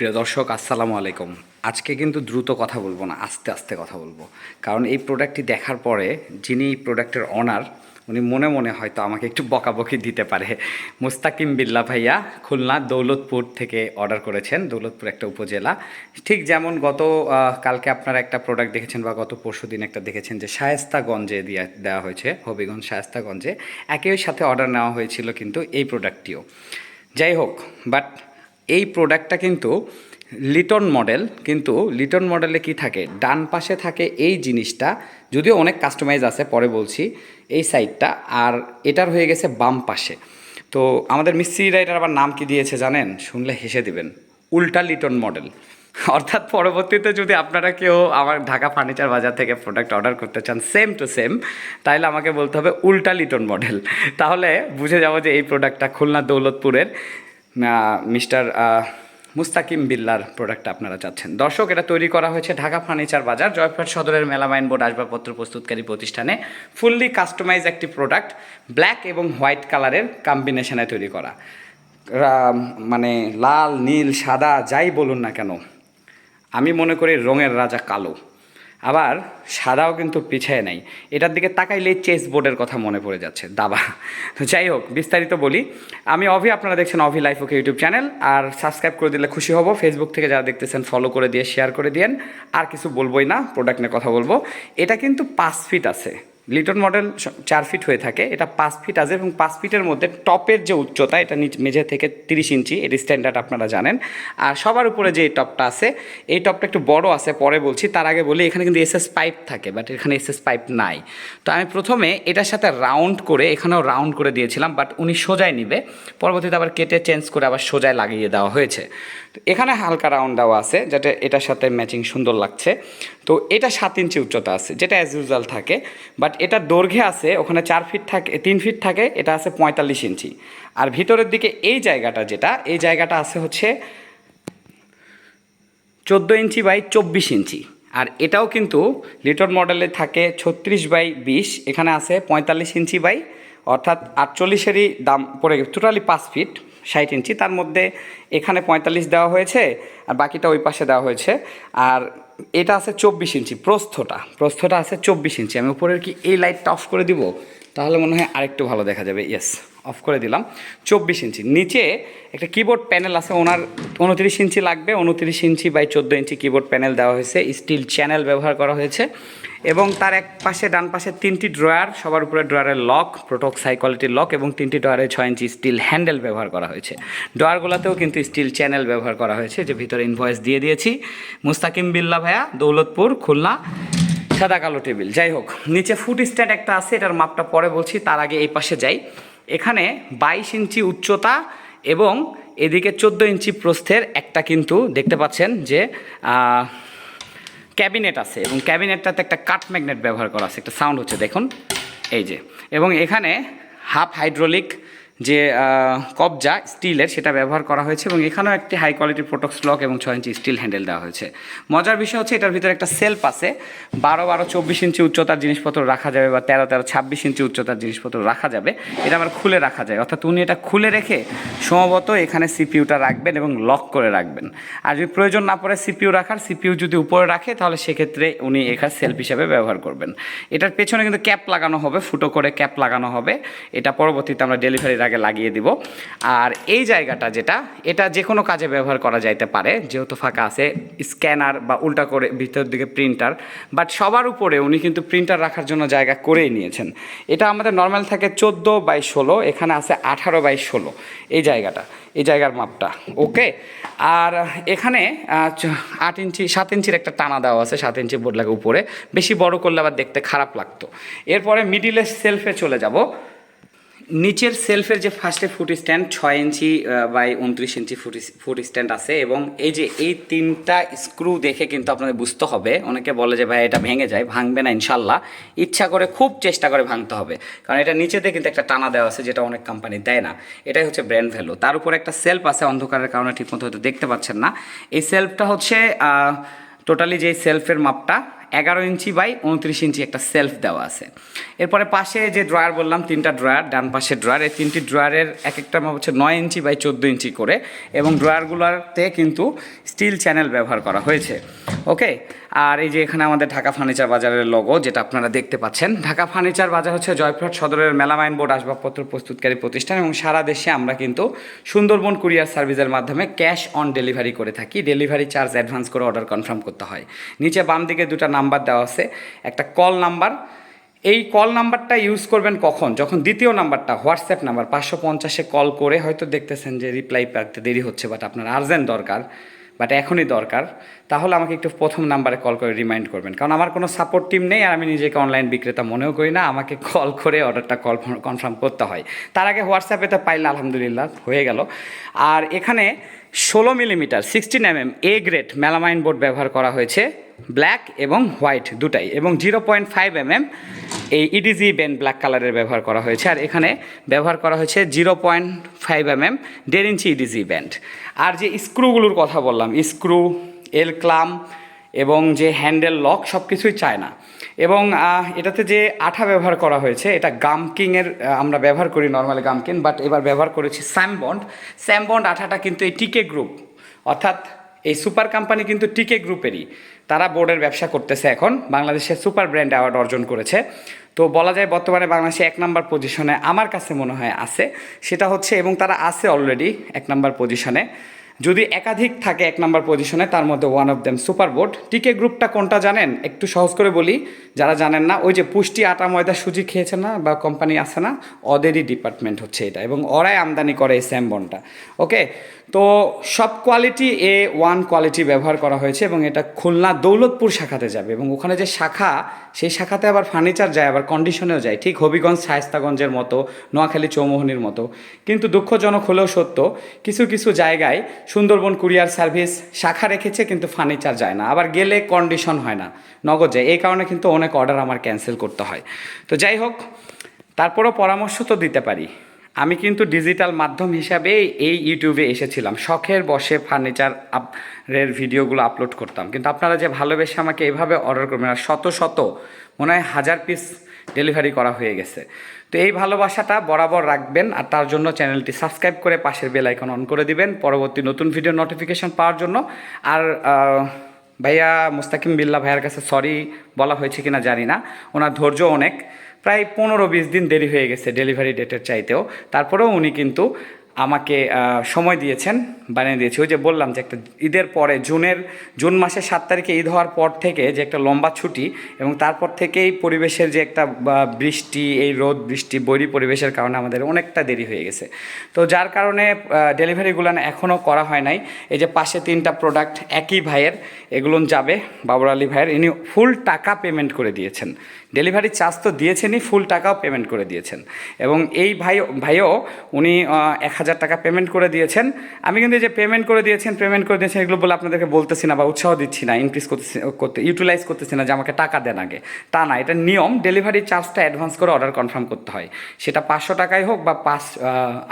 প্রিয় দর্শক, আসসালামু আলাইকুম। আজকে কিন্তু দ্রুত কথা বলব না, আস্তে আস্তে কথা বলব। কারণ এই প্রোডাক্টটি দেখার পরে যিনি এই প্রোডাক্টের অনার উনি মনে মনে হয়তো আমাকে একটু বকাবকি দিতে পারে। মুস্তাকিম বিল্লা ভাইয়া খুলনা দৌলতপুর থেকে অর্ডার করেছেন, দৌলতপুর একটা উপজেলা। ঠিক যেমন গত কালকে আপনারা একটা প্রোডাক্ট দেখেছেন বা গত পরশু দিন একটা দেখেছেন যে শায়েস্তাগঞ্জে দিয়া, দেওয়া হয়েছে, হবিগঞ্জ শায়েস্তাগঞ্জে। একই সাথে অর্ডার নেওয়া হয়েছিল কিন্তু এই প্রোডাক্টটিও যাই হোক বাট এই প্রোডাক্টটা কিন্তু লিটন মডেল কিন্তু লিটন মডেলে কি থাকে? ডান পাশে থাকে এই জিনিসটা, যদিও অনেক কাস্টমাইজ আছে, পরে বলছি, এই সাইডটা আর এটার হয়ে গেছে বাম পাশে। তো আমাদের মিস্ত্রিরা এটার আবার নাম কি দিয়েছে জানেন? শুনলে হেসে দিবেন। উল্টা লিটন মডেল অর্থাৎ পরবর্তীতে যদি আপনারা কেউ আমার ঢাকা ফার্নিচার বাজার থেকে প্রোডাক্ট অর্ডার করতে চান সেম টু সেম তাহলে আমাকে বলতে হবে উল্টা লিটন মডেল তাহলে বুঝে যাব যে এই প্রোডাক্টটা খুলনা দৌলতপুরের। মিস্টার মুস্তাকিম বিল্লার প্রোডাক্ট আপনারা চাচ্ছেন। দর্শক, এটা তৈরি করা হয়েছে ঢাকা ফার্নিচার বাজার, জয়পুরহাট সদরের মেলামাইন বোর্ড আসবাবপত্র প্রস্তুতকারী প্রতিষ্ঠানে ফুললি কাস্টমাইজ একটি প্রোডাক্ট ব্ল্যাক এবং হোয়াইট কালারের কম্বিনেশনে তৈরি করা। মানে লাল, নীল, সাদা, যাই বলুন না কেন, আমি মনে করি রঙের রাজা কালো। আবার সাদাও কিন্তু পিছিয়ে নাই। এটার দিকে তাকাইলেই চেস বোর্ডের কথা মনে পড়ে যাচ্ছে, দাবা। তো যাই হোক, বিস্তারিত বলি। আমি অভি, আপনারা দেখছেন Abhi life okay YouTube channel আর সাবস্ক্রাইব করে দিলে খুশি হব। ফেসবুক থেকে যারা দেখতেছেন ফলো করে দিয়ে শেয়ার করে দিয়েন। আর কিছু বলবোই না প্রোডাক্ট নিয়ে কথা বলব। এটা কিন্তু পাঁচ ফিট আছে। লিটন মডেল চার ফিট হয়ে থাকে। এটা পাঁচ ফিট আছে এবং পাঁচ ফিটের মধ্যে টপের যে উচ্চতা, এটা নিচ, মেঝে থেকে তিরিশ ইঞ্চি এর স্ট্যান্ডার্ড আপনারা জানেন। আর সবার উপরে যে টপটা আছে, এই টপটা একটু বড় আছে, পরে বলছি, তার আগে বলি, এখানে কিন্তু এসএস পাইপ থাকে বাট এখানে এসএস পাইপ নাই। তো আমি প্রথমে এটার সাথে রাউন্ড করে, এখানেও রাউন্ড করে দিয়েছিলাম বাট উনি সোজায় নিবে। পরবর্তীতে আবার কেটে চেঞ্জ করে আবার সোজায় লাগিয়ে দেওয়া হয়েছে। তো এখানে হালকা রাউন্ড দেওয়া আছে, যাতে এটার সাথে ম্যাচিং সুন্দর লাগছে। তো এটা সাত ইঞ্চি উচ্চতা আছে, যেটা অ্যাজ ইউজুয়াল থাকে বাট এটা দৈর্ঘ্যে আছে, ওখানে চার ফিট থাকে, তিন ফিট থাকে, এটা আছে পঁয়তাল্লিশ ইঞ্চি। আর ভিতরের দিকে এই জায়গাটা যেটা, এই জায়গাটা আছে হচ্ছে চোদ্দ ইঞ্চি বাই চব্বিশ ইঞ্চি। আর এটাও কিন্তু লিটন মডেলে থাকে ছত্রিশ বাই বিশ, এখানে আছে পঁয়তাল্লিশ ইঞ্চি বাই, অর্থাৎ আটচল্লিশেরই দাম পড়ে গেছে, টোটালি পাঁচ ফিট ষাট ইঞ্চি, তার মধ্যে এখানে পঁয়তাল্লিশ দেওয়া হয়েছে আর বাকিটা ওই পাশে দেওয়া হয়েছে। আর এটা আছে চব্বিশ ইঞ্চি, প্রস্থটা প্রস্থটা আছে চব্বিশ ইঞ্চি। আমি উপরের কি এই লাইটটা অফ করে দিব? তাহলে মনে হয় আরেকটু ভালো দেখা যাবে ইয়েস অফ করে দিলাম, চব্বিশ ইঞ্চি। নিচে একটা কিবোর্ড প্যানেল আছে, ওনার উনত্রিশ ইঞ্চি লাগবে, উনত্রিশ ইঞ্চি বাই চোদ্দ ইঞ্চি কিবোর্ড প্যানেল দেওয়া হয়েছে স্টিল চ্যানেল ব্যবহার করা হয়েছে। এবং তার এক পাশে, ডান পাশে তিনটি ড্রয়ার সবার উপরে ড্রয়ারের লক প্রোটক্স হাই কোয়ালিটির লক এবং তিনটি ড্রয়ারে ছয় ইঞ্চি স্টিল হ্যান্ডেল ব্যবহার করা হয়েছে। ড্রয়ারগুলোতেও কিন্তু স্টিল চ্যানেল ব্যবহার করা হয়েছে, যে ভিতরে ইনভয়েস দিয়ে দিয়েছি। মুস্তাকিম বিল্লা ভাইয়া, দৌলতপুর, খুলনা, সাদা কালো টেবিল। যাই হোক, নিচে ফুট স্ট্যান্ড একটা আছে, এটার মাপটা পরে বলছি, তার আগে এই পাশে যাই। এখানে বাইশ ইঞ্চি উচ্চতা এবং এদিকে চোদ্দ ইঞ্চি প্রস্থের একটা কিন্তু দেখতে পাচ্ছেন যে ক্যাবিনেট আছে এবং ক্যাবিনেটটাতে একটা কাট ম্যাগনেট ব্যবহার করা আছে, একটা সাউন্ড হচ্ছে দেখুন, এই যে। এবং এখানে হাফ হাইড্রোলিক যে কবজা, স্টিলের সেটা ব্যবহার করা হয়েছে এবং এখানেও একটি হাই কোয়ালিটির প্রোটক্স লক এবং ছয় ইঞ্চি স্টিল হ্যান্ডেল দেওয়া হয়েছে। মজার বিষয় হচ্ছে এটার ভিতরে একটা সেলফ আছে। বারো বারো চব্বিশ ইঞ্চি উচ্চতার জিনিসপত্র রাখা যাবে বা তেরো তেরো ছাব্বিশ ইঞ্চি উচ্চতার জিনিসপত্র রাখা যাবে। এটা আবার খুলে রাখা যায়। অর্থাৎ উনি এটা খুলে রেখে সম্ভবত এখানে সিপিউটা রাখবেন এবং লক করে রাখবেন। আর যদি প্রয়োজন না পড়ে সিপিউ রাখার সিপিউ যদি উপরে রাখে, তাহলে সেক্ষেত্রে উনি এখানে সেলফ হিসাবে ব্যবহার করবেন। এটার পেছনে কিন্তু ক্যাপ লাগানো হবে, ফুটো করে ক্যাপ লাগানো হবে। এটা পরবর্তীতে আমরা ডেলিভারির আগে লাগিয়ে দিব। আর এই জায়গাটা যেটা, এটা যে কোনো কাজে ব্যবহার করা যাইতে পারে, যেহেতু ফাঁকা আছে, স্ক্যানার বা উল্টা করে ভিতর দিকে প্রিন্টার, বাট সবার উপরে উনি কিন্তু প্রিন্টার রাখার জন্য জায়গা করেই নিয়েছেন। এটা আমাদের নর্মাল থাকে চোদ্দ বাই ষোলো, এখানে আছে আঠারো বাই ষোলো, এই জায়গাটা, এই জায়গার মাপটা, ওকে? আর এখানে আট ইঞ্চি, সাত ইঞ্চির একটা টানা দেওয়া আছে, সাত ইঞ্চি বোর্ড লাগে উপরে, বেশি বড় করলে আবার দেখতে খারাপ লাগতো। এরপরে মিডিলের সেলফে চলে যাব। নিচের সেলফের যে ফার্স্টে ফুট স্ট্যান্ড ছয় ইঞ্চি বাই উনত্রিশ ইঞ্চি ফুট ফুট স্ট্যান্ড আছে এবং এই যে এই তিনটা স্ক্রু দেখে কিন্তু আপনাদের বুঝতে হবে। অনেকে বলে যে, ভাই, এটা ভেঙে যায়, ভাঙবে না, ইনশাল্লাহ। ইচ্ছা করে, খুব চেষ্টা করে ভাঙতে হবে। কারণ এটা নিচেতে কিন্তু একটা টানা দেওয়া আছে, যেটা অনেক কোম্পানি দেয় না। এটাই হচ্ছে ব্র্যান্ড ভ্যালু তার উপরে একটা সেলফ আছে অন্ধকারের কারণে ঠিকমতো হয়তো দেখতে পাচ্ছেন না। এই সেলফটা হচ্ছে টোটালি যে সেলফের মাপটা এগারো ইঞ্চি বাই উনত্রিশ ইঞ্চি একটা সেলফ দেওয়া আছে। এরপরে পাশে যে ড্রয়ার বললাম, তিনটা ড্রয়ার ডান পাশে ড্রয়ার এই তিনটি ড্রয়ারের এক একটা হচ্ছে নয় ইঞ্চি বাই চোদ্দ ইঞ্চি করে এবং ড্রয়ারগুলোতে কিন্তু স্টিল চ্যানেল ব্যবহার করা হয়েছে। ওকে? আর এই যে এখানে আমাদের ঢাকা ফার্নিচার বাজারের লোগো যেটা আপনারা দেখতে পাচ্ছেন। ঢাকা ফার্নিচার বাজার হচ্ছে জয়পুরহাট সদরের মেলামাইন বোর্ড আসবাবপত্র প্রস্তুতকারী প্রতিষ্ঠান এবং সারা দেশে আমরা কিন্তু সুন্দরবন কুরিয়ার সার্ভিসের মাধ্যমে ক্যাশ অন ডেলিভারি করে থাকি। ডেলিভারি চার্জ অ্যাডভান্স করে অর্ডার কনফার্ম করতে হয়। নিচে বাম দিকে দুটো নাম্বার দেওয়া আছে, একটা কল নাম্বার। এই কল নাম্বারটা ইউজ করবেন কখন? যখন দ্বিতীয় নাম্বারটা, হোয়াটসঅ্যাপ নাম্বার, পাঁচশো পঞ্চাশে কল করে হয়তো দেখতেছেন যে রিপ্লাই পাতে দেরি হচ্ছে বাট আপনার আর্জেন্ট দরকার বাট এখনই দরকার। তাহলে আমাকে একটু প্রথম নাম্বারে কল করে রিমাইন্ড করবেন। কারণ আমার কোনো সাপোর্ট টিম নেই আর আমি নিজেকে অনলাইন বিক্রেতা মনেও করি না, আমাকে কল করে অর্ডারটা কল কনফার্ম করতে হয়। তার আগে হোয়াটসঅ্যাপে তো পাইলে আলহামদুলিল্লাহ হয়ে গেল। আর এখানে ষোলো millimetre sixteen M M A grade melamine board ব্যবহার করা হয়েছে ব্ল্যাক এবং হোয়াইট দুটাই, এবং zero point five M M এই ইডিজি বেন ব্ল্যাক কালারের ব্যবহার করা হয়েছে, আর এখানে ব্যবহার করা হয়েছে zero point five M M দেড় ইঞ্চি ইডিজি ব্যান্ড আর যে স্ক্রুগুলোর কথা বললাম স্ক্রু এল ক্লাম এবং যে হ্যান্ডেল লক সব কিছুই চায় না। এবং এটাতে যে আঠা ব্যবহার করা হয়েছে, এটা গামকিংয়ের আমরা ব্যবহার করি নর্মালি গামকিন বাট এবার ব্যবহার করেছি স্যামবন্ড স্যামবন্ড আঠাটা কিন্তু এই টিকে গ্রুপ অর্থাৎ এই সুপার কোম্পানি কিন্তু টিকে গ্রুপেরই। তারা বোর্ডের ব্যবসা করতেছে এখন বাংলাদেশের সুপার ব্র্যান্ড অ্যাওয়ার্ড অর্জন করেছে। তো বলা যায় বর্তমানে বাংলাদেশে এক নাম্বার পজিশনে আমার কাছে মনে হয় আছে, সেটা হচ্ছে, এবং তারা আছে অলরেডি এক নাম্বার পজিশনে যদি একাধিক থাকে এক নাম্বার পজিশনে তার মধ্যে one of them super board টিকে গ্রুপটা কোনটা জানেন? একটু সহজ করে বলি। যারা জানেন না, ওই যে পুষ্টি আটা ময়দা সুজি খেয়েছে না বা কোম্পানি আছে না, ওদেরই ডিপার্টমেন্ট হচ্ছে এটা এবং ওরাই আমদানি করে এই স্যাম্বনটা ওকে তো সব কোয়ালিটি এ ওয়ান কোয়ালিটি ব্যবহার করা হয়েছে এবং এটা খুলনা দৌলতপুর শাখাতে যাবে এবং ওখানে যে শাখা, সেই শাখাতে আবার ফার্নিচার যায়, আবার কন্ডিশনেও যায়। ঠিক হবিগঞ্জ, শায়স্তাগঞ্জের মতো, নোয়াখালী, চৌমোহনীর মতো। কিন্তু দুঃখজনক হলেও সত্য, কিছু কিছু জায়গায় সুন্দরবন কুরিয়ার সার্ভিস শাখা রেখেছে কিন্তু ফার্নিচার যায় না। আবার গেলে কন্ডিশন হয় না, নগদ। যায় এই কারণে কিন্তু অনেক অর্ডার আমার ক্যান্সেল করতে হয়। তো যাই হোক, তারপরও পরামর্শ তো দিতে পারি। আমি কিন্তু ডিজিটাল মাধ্যম হিসাবে এই ইউটিউবে এসেছিলাম। শখের বসে ফার্নিচার এর ভিডিওগুলো আপলোড করতাম। কিন্তু আপনারা যে ভালোবেসে আমাকে এভাবে অর্ডার করবেন, আর শত শত, মনে হয় হাজার পিস ডেলিভারি করা হয়ে গেছে। তো এই ভালোবাসাটা বরাবর রাখবেন, আর তার জন্য চ্যানেলটি সাবস্ক্রাইব করে পাশের বেল আইকন অন করে দিবেন পরবর্তী নতুন ভিডিও নোটিফিকেশন পাওয়ার জন্য। আর ভাইয়া মুস্তাকিম বিল্লা ভাইয়ার কাছে সরি বলা হয়েছে কিনা জানি না। ওনার ধৈর্য অনেক। প্রায় পনেরো বিশ দিন দেরি হয়ে গেছে ডেলিভারি ডেটের চাইতেও। তারপরেও উনি কিন্তু আমাকে সময় দিয়েছেন, বানিয়ে দিয়েছে। ওই যে বললাম যে একটা ঈদের পরে, জুনের, জুন মাসের সাত তারিখে ঈদ হওয়ার পর থেকে যে একটা লম্বা ছুটি এবং তারপর থেকেই পরিবেশের যে একটা বৃষ্টি, এই রোদ, বৃষ্টি, বৈরী পরিবেশের কারণে আমাদের অনেকটা দেরি হয়ে গেছে। তো যার কারণে ডেলিভারিগুলো এখনও করা হয় নাই। এই যে পাশে তিনটা প্রোডাক্ট একই ভাইয়ের, এগুলো যাবে, বাবর আলী ভাইয়ের। ইনি ফুল টাকা পেমেন্ট করে দিয়েছেন। ডেলিভারি চার্জ তো দিয়েছেনই ফুল টাকাও পেমেন্ট করে দিয়েছেন। এবং এই ভাই ভাইও, উনি এক হাজার টাকা পেমেন্ট করে দিয়েছেন। আমি কিন্তু যে পেমেন্ট করে দিয়েছেন পেমেন্ট করে দিয়েছেন এগুলো বলে আপনাদেরকে বলতেছি না বা উৎসাহ দিচ্ছি না ইনক্রিজ করতেছি, করতে ইউটিলাইজ করতেছি না যে আমাকে টাকা দেন আগে। তা না, এটা নিয়ম ডেলিভারি চার্জটা অ্যাডভান্স করে অর্ডার কনফার্ম করতে হয়। সেটা পাঁচশো টাকাই হোক বা পাঁচ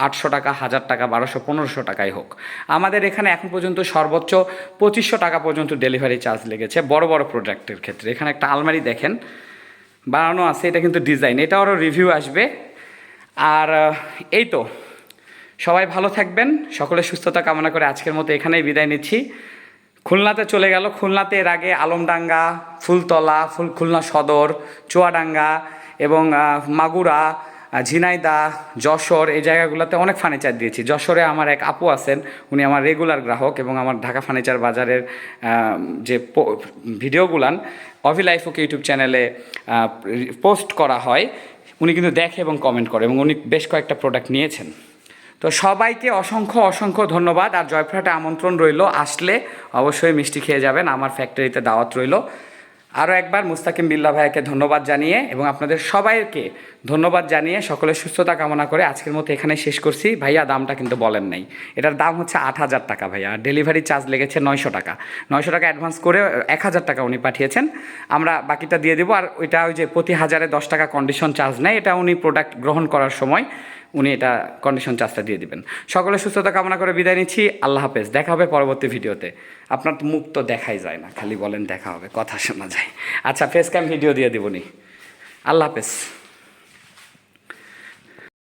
আটশো টাকা, হাজার টাকা, বারোশো, পনেরোশো টাকাই হোক। আমাদের এখানে এখন পর্যন্ত সর্বোচ্চ পঁচিশশো টাকা পর্যন্ত ডেলিভারি চার্জ লেগেছে, বড় বড় প্রোডাক্টের ক্ষেত্রে। এখানে একটা আলমারি দেখেন, বানানো আছে, এটা কিন্তু ডিজাইন এটা আরও রিভিউ আসবে। আর এই তো সবাই ভালো থাকবেন, সকলের সুস্থতা কামনা করে আজকের মতো এখানেই বিদায় নিচ্ছি। খুলনাতে চলে গেল, খুলনাতে এর আগে আলমডাঙ্গা, ফুলতলা, ফুল খুলনা সদর, চুয়াডাঙ্গা এবং মাগুরা ঝিনাইদা যশোর এই জায়গাগুলোতে অনেক ফার্নিচার দিয়েছি। যশোরে আমার এক আপু আছেন, উনি আমার রেগুলার গ্রাহক এবং আমার ঢাকা ফার্নিচার বাজারের যে ভিডিওগুলান অভি লাইফ ওকে ইউটিউব চ্যানেলে পোস্ট করা হয়। উনি কিন্তু দেখে এবং কমেন্ট করে এবং উনি বেশ কয়েকটা প্রোডাক্ট নিয়েছেন। তো সবাইকে অসংখ্য অসংখ্য ধন্যবাদ। আর জয়পুরহাটে আমন্ত্রণ রইল, আসলে অবশ্যই মিষ্টি খেয়ে যাবেন, আমার ফ্যাক্টরিতে দাওয়াত রইল। আরও একবার মুস্তাকিম বিল্লা ভাইয়াকে ধন্যবাদ জানিয়ে এবং আপনাদের সবাইকে ধন্যবাদ জানিয়ে সকলের সুস্থতা কামনা করে আজকের মতো এখানে শেষ করছি। ভাইয়া, দামটা কিন্তু বলেন নাই। এটার দাম হচ্ছে আট হাজার টাকা ভাইয়া ডেলিভারি চার্জ লেগেছে নয়শো টাকা। নয়শো টাকা অ্যাডভান্স করে এক হাজার টাকা উনি পাঠিয়েছেন। আমরা বাকিটা দিয়ে দেবো, আর ওইটা ওই যে প্রতি হাজারে দশ টাকা কন্ডিশন চার্জ নেয়, এটা উনি প্রোডাক্ট গ্রহণ করার সময় উনি এটা কন্ডিশন চার্জটা দিয়ে দিবেন। সকলে সুস্থতা কামনা করে বিদায় নিচ্ছি। আল্লাহ হাফেজ। দেখা হবে পরবর্তী ভিডিওতে। আপনার তো মুখ তো দেখাই যায় না। খালি বলেন দেখা হবে, কথা শোনা যায়। আচ্ছা ফেস ক্যাম ভিডিও দিয়ে দেবনি আল্লাহ হাফেজ।